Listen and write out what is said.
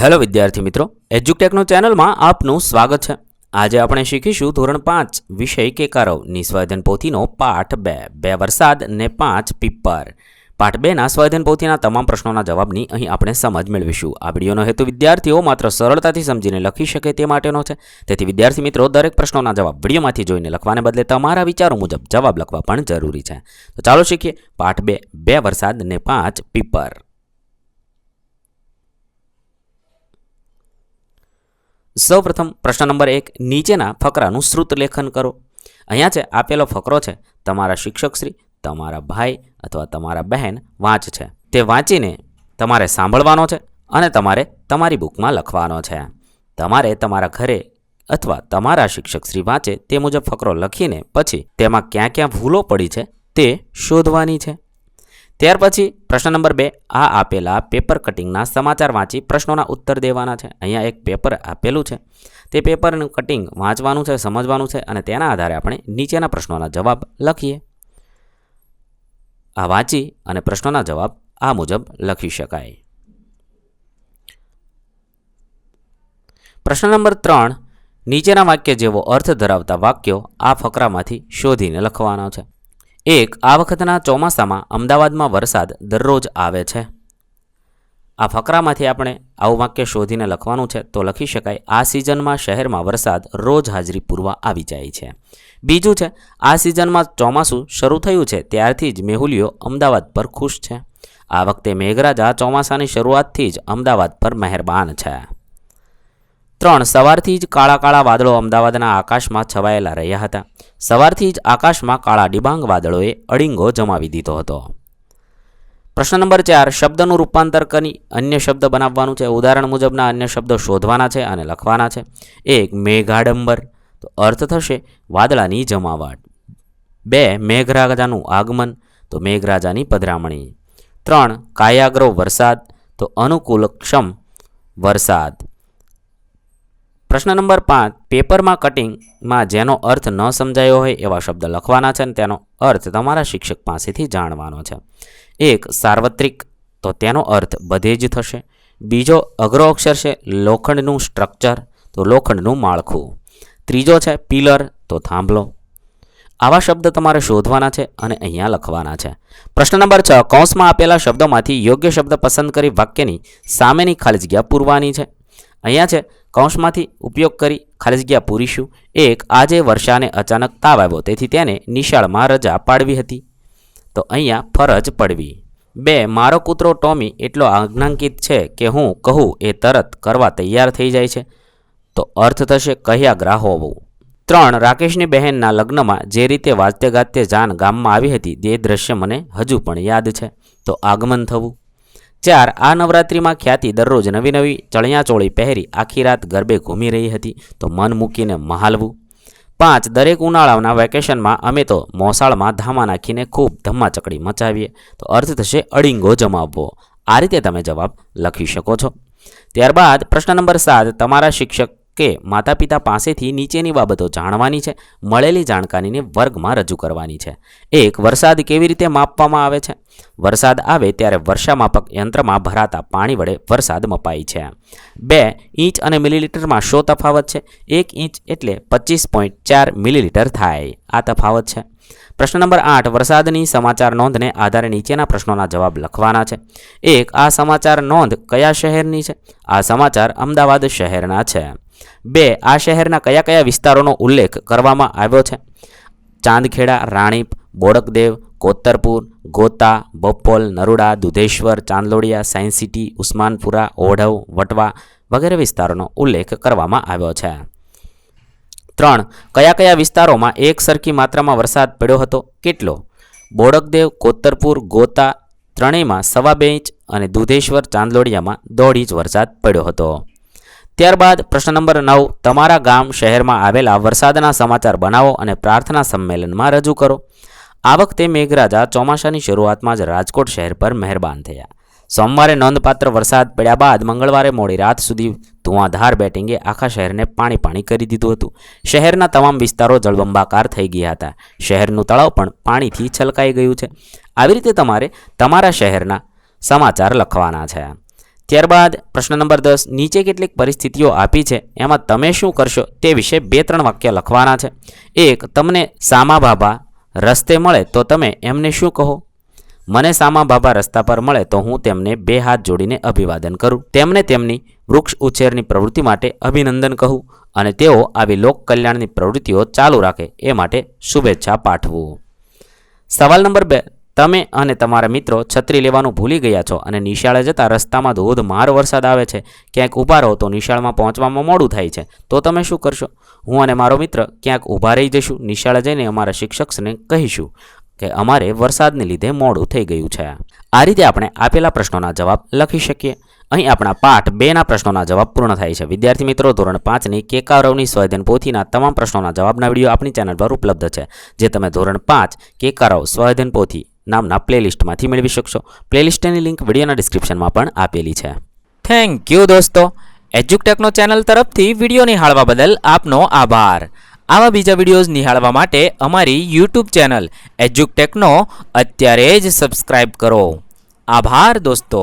Hello વિદ્યાર્થી મિત્રો એજ્યુટેકનો ચેનલમાં આપનું સ્વાગત છે. આજે આપણે શીખીશું ધોરણ પાંચ, વિષય કેકારવ નિસ્વાધન પોથીનો પાઠ બે બે વરસાદ ને પાંચ પીપર. પાઠ બેના સ્વાધ્યન પોથીના તમામ પ્રશ્નોના જવાબની અહીં આપણે સમજ મેળવીશું. આ વિડીયોનો હેતુ વિદ્યાર્થીઓ માત્ર સરળતાથી સમજીને લખી શકે તે માટેનો છે. તેથી વિદ્યાર્થી મિત્રો, દરેક પ્રશ્નોના જવાબ વિડીયોમાંથી જોઈને લખવાને બદલે તમારા વિચારો મુજબ જવાબ લખવા પણ જરૂરી છે. તો ચાલો શીખીએ. પાઠ બે બે વરસાદ ને પાંચ પીપર. સૌપ્રથમ પ્રશ્ન નંબર એક, નીચેના ફકરાનું શ્રુત લેખન કરો. અહીંયા છે, આપેલો ફકરો છે, તમારા શિક્ષકશ્રી તમારા ભાઈ અથવા તમારા બહેન વાંચ છે. તે વાંચીને તમારે સાંભળવાનો છે અને તમારે તમારી બુકમાં લખવાનો છે. તમારે તમારા ઘરે અથવા તમારા શિક્ષકશ્રી વાંચે તે મુજબ ફકરો લખીને પછી તેમાં ક્યાં ક્યાં ભૂલો પડી છે તે શોધવાની છે. ત્યાર પછી પ્રશ્ન નંબર બે, આ આપેલા પેપર કટિંગના સમાચાર વાંચી પ્રશ્નોના ઉત્તર દેવાના છે. અહીંયા એક પેપર આપેલું છે. તે પેપરનું કટિંગ વાંચવાનું છે, સમજવાનું છે અને તેના આધારે આપણે નીચેના પ્રશ્નોના જવાબ લખીએ. આ વાંચી અને પ્રશ્નોના જવાબ આ મુજબ લખી શકાય. પ્રશ્ન નંબર ત્રણ, નીચેના વાક્ય જેવો અર્થ ધરાવતા વાક્યો આ ફકરામાંથી શોધીને લખવાના છે. એક આ વખતના ચોમાસામાં અમદાવાદમાં વરસાદ દરરોજ આવે છે. આ ફકરામાંથી આપણે આવું વાક્ય શોધીને લખવાનું છે તો લખી શકાય, આ સિઝનમાં શહેરમાં વરસાદ રોજ હાજરી પૂરવા આવી જાય છે. બીજું છે, આ સિઝનમાં ચોમાસું શરૂ થયું છે ત્યારથી જ મેહુલીઓ અમદાવાદ પર ખુશ છે. આ વખતે મેઘરાજા ચોમાસાની શરૂઆતથી જ અમદાવાદ પર મહેરબાન છે. ત્રણ સવારથી જ કાળા કાળા વાદળો અમદાવાદના આકાશમાં છવાયેલા રહ્યા હતા. સવારથી જ આકાશમાં કાળા ડિબાંગ વાદળોએ અડિંગો જમાવી દીધો હતો. પ્રશ્ન નંબર ચાર, શબ્દનું રૂપાંતર કરી અન્ય શબ્દ બનાવવાનું છે. ઉદાહરણ મુજબના અન્ય શબ્દો શોધવાના છે અને લખવાના છે. એક, મેઘાડંબર. તો અર્થ થશે વાદળાની જમાવટ. બે, મેઘરાજાનું આગમન. તો મેઘરાજાની પધરામણી. ત્રણ, કાયાગ્રો વરસાદ. તો અનુકૂલક્ષમ વરસાદ. પ્રશ્ન નંબર પાંચ, પેપરમાં કટિંગમાં જેનો અર્થ ન સમજાયો હોય એવા શબ્દ લખવાના છે અને તેનો અર્થ તમારા શિક્ષક પાસેથી જાણવાનો છે. એક, સાર્વત્રિક. તો તેનો અર્થ બધે જ થશે. બીજો અઘરો અક્ષર છે, લોખંડનું સ્ટ્રક્ચર તો લોખંડનું માળખું. ત્રીજો છે પિલર તો થાંભલો. આવા શબ્દ તમારે શોધવાના છે અને અહીંયા લખવાના છે. પ્રશ્ન નંબર છ, કૌંસમાં આપેલા શબ્દોમાંથી યોગ્ય શબ્દ પસંદ કરી વાક્યની સામેની ખાલી જગ્યા પૂરવાની છે. અહીંયા છે કૌંસમાંથી ઉપયોગ કરી ખાલી જગ્યા પૂરીશું. એક, આજે વર્ષાને અચાનક તાવ આવ્યો, તેથી તેને નિશાળમાં રજા પાડવી હતી. તો અહીંયા ફરજ પડવી. બે, મારો કૂતરો ટોમી એટલો આજ્ઞાંકિત છે કે હું કહું એ તરત કરવા તૈયાર થઈ જાય છે. તો અર્થ થશે કહ્યા ગ્રા હોવું. ત્રણ, રાકેશની બહેનના લગ્નમાં જે રીતે વાજતે ગાજતે જાન ગામમાં આવી હતી, તે દ્રશ્ય મને હજુ પણ યાદ છે. તો આગમન થવું. ચાર, આ નવરાત્રિમાં ખ્યાતિ દરરોજ નવી નવી ચણિયાચોળી પહેરી આખી રાત ગરબે ઘૂમી રહી હતી, તો મન મૂકીને મહાલવું. પાંચ, દરેક ઉનાળાના વેકેશનમાં અમે તો મોસાળમાં ધામા નાખીને ખૂબ ધમ્માચકડી મચાવીએ, તો અર્થ થશે અડિંગો જમાવવો. આ રીતે તમે જવાબ લખી શકો છો. ત્યારબાદ પ્રશ્ન નંબર સાત, તમારા શિક્ષક કે માતા પિતા પાસેથી નીચેની બાબતો જાણવાની છે, મળેલી જાણકારીને વર્ગમાં રજૂ કરવાની છે. એક, વરસાદ કેવી રીતે માપવામાં આવે છે? વરસાદ આવે ત્યારે વર્ષામાપક યંત્રમાં ભરાતા પાણી વડે વરસાદ મપાય છે. બે, ઇંચ અને મિલીલીટરમાં શો તફાવત છે? એક ઇંચ એટલે પચીસ પોઈન્ટ ચાર મિલીલીટર થાય. આ તફાવત છે. પ્રશ્ન નંબર આઠ, વરસાદની સમાચાર નોંધને આધારે નીચેના પ્રશ્નોના જવાબ લખવાના છે. એક, આ સમાચાર નોંધ કયા શહેરની છે? આ સમાચાર અમદાવાદ શહેરના છે. બે, આ શહેરના કયા કયા વિસ્તારોનો ઉલ્લેખ કરવામાં આવ્યો છે? ચાંદખેડા, રાણીપ, બોડકદેવ, કોતરપુર, ગોતા, બપોલ, નરુડા, દુધેશ્વર, ચાંદલોડિયા, સાયન્સ સિટી, ઉસ્માનપુરા, ઓઢવ, વટવા વગેરે વિસ્તારોનો ઉલ્લેખ કરવામાં આવ્યો છે. ત્રણ, કયા કયા વિસ્તારોમાં એક સરખી માત્રામાં વરસાદ પડ્યો હતો? કેટલો? બોડકદેવ, કોતરપુર, ગોતા ત્રણેયમાં સવા બે ઇંચ અને દુધેશ્વર, ચાંદલોડિયામાં દોઢ ઇંચ વરસાદ પડ્યો હતો. ત્યારબાદ પ્રશ્ન નંબર નવ, તમારા ગામ શહેરમાં આવેલા વરસાદના સમાચાર બનાવો અને પ્રાર્થના સંમેલનમાં રજૂ કરો. આ વખતે મેઘરાજા ચોમાસાની શરૂઆતમાં જ રાજકોટ શહેર પર મહેરબાન થયા. સોમવારે નોંધપાત્ર વરસાદ પડ્યા બાદ મંગળવારે મોડી રાત સુધી ધુઆંધાર બેટિંગે આખા શહેરને પાણી પાણી કરી દીધું હતું. શહેરના તમામ વિસ્તારો જળબંબાકાર થઈ ગયા હતા. શહેરનું તળાવ પણ પાણીથી છલકાઈ ગયું છે. આવી રીતે તમારે તમારા શહેરના સમાચાર લખવાના છે. ત્યારબાદ પ્રશ્ન નંબર દસ, નીચે કેટલીક પરિસ્થિતિઓ આપી છે. એમાં તમે શું કરશો તે વિશે બે ત્રણ વાક્ય લખવાના છે. એક, તમને સામા બાબા રસ્તે મળે તો તમે એમને શું કહો? મને સામા બાબા રસ્તા પર મળે તો હું તેમને બે હાથ જોડીને અભિવાદન કરું. તેમને તેમની વૃક્ષ ઉછેરની પ્રવૃત્તિ માટે અભિનંદન કહું અને તેઓ આવી લોક કલ્યાણની પ્રવૃત્તિઓ ચાલુ રાખે એ માટે શુભેચ્છા પાઠવું. સવાલ નંબર બે તમે અને તમારા મિત્રો છત્રી લેવાનું ભૂલી ગયા છો અને નિશાળે જતાં રસ્તામાં ધોધમાર વરસાદ આવે છે, ક્યાંક ઊભા રહો તો નિશાળમાં પહોંચવામાં મોડું થાય છે. તો તમે શું કરશો? હું અને મારો મિત્ર ક્યાંક ઊભા રહી જઈશું, નિશાળે જઈને અમારા શિક્ષકને કહીશું કે અમારે વરસાદને લીધે મોડું થઈ ગયું છે. આ રીતે આપણે આપેલા પ્રશ્નોના જવાબ લખી શકીએ. અહીં આપણા પાઠ બેના પ્રશ્નોના જવાબ પૂર્ણ થાય છે. વિદ્યાર્થી મિત્રો, ધોરણ પાંચની કેકારવની સ્વયધન પોથીના તમામ પ્રશ્નોના જવાબના વીડિયો આપણી ચેનલ પર ઉપલબ્ધ છે, જે તમે ધોરણ પાંચ કેકારવ સ્વયધન પોથી નામના પ્લેલિસ્ટમાંથી મેળવી શકશો. પ્લેલિસ્ટની લિંક વિડીયોના ડિસ્ક્રિપ્શનમાં પણ આપેલી છે. થેન્ક યુ દોસ્તો. એજ્યુકટેકનો ચેનલ તરફથી વીડિયો નિહાળવા બદલ આપનો આભાર. આવા બીજા વિડીયોઝ નિહાળવા માટે અમારી યુટ્યુબ ચેનલ એજ્યુકટેકનો અત્યારે જ સબસ્ક્રાઇબ કરો. આભાર દોસ્તો.